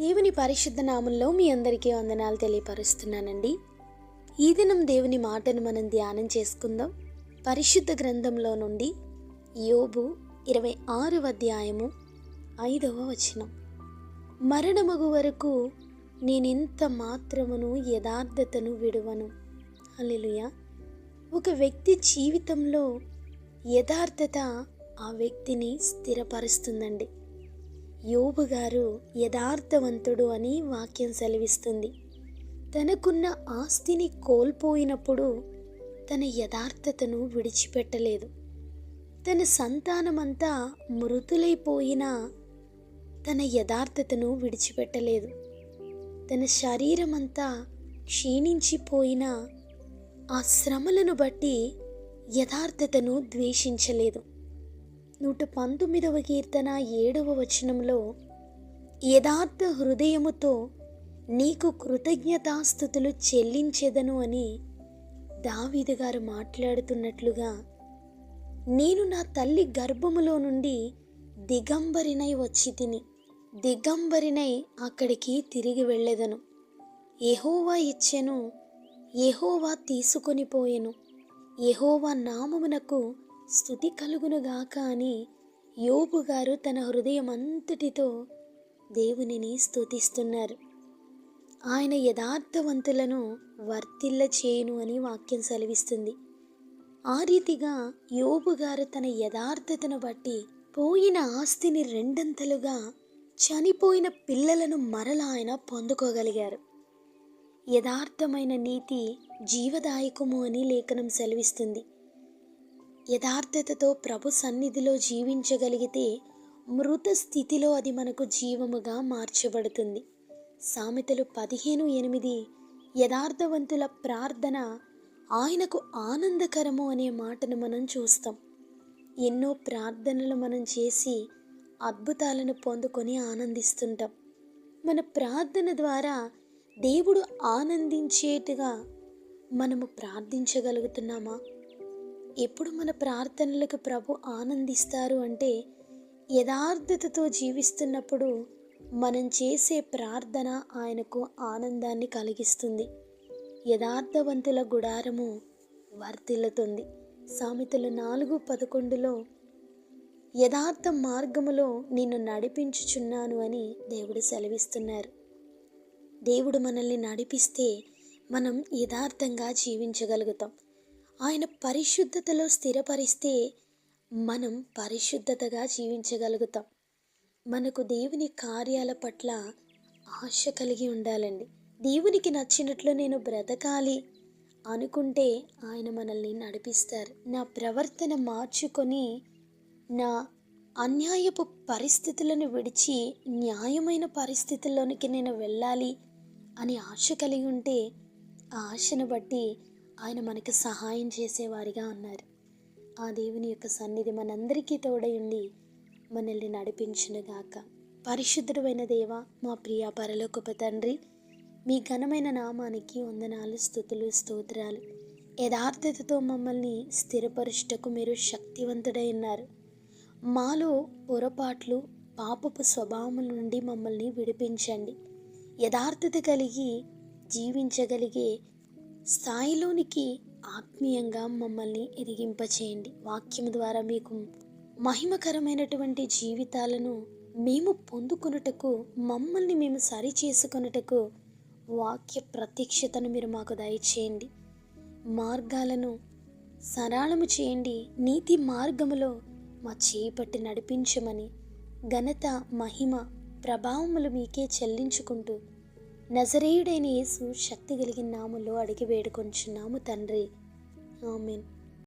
దేవుని పరిశుద్ధ నామంలో మీ అందరికీ వందనాలు తెలియపరుస్తున్నానండి. ఈ దినం దేవుని మాటను మనం ధ్యానం చేసుకుందాం. పరిశుద్ధ గ్రంథంలో నుండి యోబు ఇరవై ఆరవ అధ్యాయము ఐదవ వచనం. మరణమగు వరకు నేనెంత మాత్రమును యథార్థతను విడువను? అల్లెలుయ ఒక వ్యక్తి జీవితంలో యథార్థత ఆ వ్యక్తిని స్థిరపరుస్తుందండి. యోబు గారు యథార్థవంతుడు అని వాక్యం సెలవిస్తుంది. తనకున్న ఆస్తిని కోల్పోయినప్పుడు తన యథార్థతను విడిచిపెట్టలేదు. తన సంతానమంతా మృతులైపోయినా తన యథార్థతను విడిచిపెట్టలేదు. తన శరీరమంతా క్షీణించిపోయినా ఆ శ్రమలను బట్టి యథార్థతను ద్వేషించలేదు. నూట పంతొమ్మిదవ కీర్తన ఏడవ వచనంలో యథార్థ హృదయముతో నీకు కృతజ్ఞతాస్థుతులు చెల్లించెదను అని దావీదు గారు మాట్లాడుతున్నట్లుగా నేను నా తల్లి గర్భములో నుండి దిగంబరినై వచ్చి తిని దిగంబరినై అక్కడికి తిరిగి వెళ్ళెదను. ఎహోవా ఇచ్చెను ఎహోవా తీసుకొని పోయెను. ఎహోవా నామమునకు స్థుతి కలుగునుగాక అని యోబు గారు తన హృదయం అంతటితో దేవునిని స్థుతిస్తున్నారు ఆయన యథార్థవంతులను వర్తిల్ల చేయును అని వాక్యం సెలవిస్తుంది. ఆ రీతిగా యోబు గారు తన యథార్థతను బట్టి పోయిన ఆస్తిని రెండంతలుగా చనిపోయిన పిల్లలను మరల ఆయన పొందుకోగలిగారు. యథార్థమైన నీతి జీవదాయకము అని లేఖనం సెలవిస్తుంది. యథార్థతతో ప్రభు సన్నిధిలో జీవించగలిగితే మృత స్థితిలో అది మనకు జీవముగా మార్చబడుతుంది. సామెతలు పదిహేను ఎనిమిది యథార్థవంతుల ప్రార్థన ఆయనకు ఆనందకరము అనే మాటను మనం చూస్తాం. ఎన్నో ప్రార్థనలు మనం చేసి అద్భుతాలను పొందుకొని ఆనందిస్తుంటాం. మన ప్రార్థన ద్వారా దేవుడు ఆనందించేట్టుగా మనము ప్రార్థించగలుగుతున్నామా? ఎప్పుడు మన ప్రార్థనలకు ప్రభు ఆనందిస్తారు అంటే యథార్థతతో జీవిస్తున్నప్పుడు మనం చేసే ప్రార్థన ఆయనకు ఆనందాన్ని కలిగిస్తుంది. యథార్థవంతుల గుడారము వర్ధిల్లుతుంది. సామెతలు నాలుగు పదకొండులో యథార్థ మార్గములో నిన్ను నడిపించుచున్నాను అని దేవుడు సెలవిస్తున్నారు. దేవుడు మనల్ని నడిపిస్తే మనం యథార్థంగా జీవించగలుగుతాం. ఆయన పరిశుద్ధతలో స్థిరపరిస్తే మనం పరిశుద్ధతగా జీవించగలుగుతాం. మనకు దేవుని కార్యాల పట్ల ఆశ కలిగి ఉండాలండి. దేవునికి నచ్చినట్లు నేను బ్రతకాలి అనుకుంటే ఆయన మనల్ని నడిపిస్తారు. నా ప్రవర్తన మార్చుకొని నా అన్యాయపు పరిస్థితులను విడిచి న్యాయమైన పరిస్థితుల్లోనికి నేను వెళ్ళాలి అని ఆశ కలిగి ఉంటే ఆ ఆశను బట్టి ఆయన మనకు సహాయం చేసేవారిగా ఉన్నారు ఆ దేవుని యొక్క సన్నిధి మనందరికీ తోడై ఉండి మనల్ని నడిపించునుగాక. పరిశుద్ధుడైన దేవ మా ప్రియ పరలోకపు తండ్రి మీ ఘనమైన నామానికి వందనాలు స్థుతులు స్తోత్రాలు. యథార్థతతో మమ్మల్ని స్థిరపరుచుటకు మీరు శక్తివంతుడై ఉన్నారు. మాలో పొరపాట్లు పాపపు స్వభావం నుండి మమ్మల్ని విడిపించండి. యథార్థత కలిగి జీవించగలిగే స్థాయిలోనికి ఆత్మీయంగా మమ్మల్ని ఎదిగింపచేయండి. వాక్యం ద్వారా మీకు మహిమకరమైనటువంటి జీవితాలను మేము పొందుకొనుటకు మమ్మల్ని మేము సరి చేసుకొనుటకు వాక్య ప్రత్యక్షతను మీరు మాకు దయచేయండి. మార్గాలను సరళము చేయండి. నీతి మార్గములో మా చేపట్టి నడిపించమని ఘనత మహిమ ప్రభావములు మీకే చెల్లించుకుంటూ నజరేయుడైన యేసు శక్తి కలిగిన నాములో అడిగి వేడుకొంచున్నాము తండ్రి. ఆమెన్.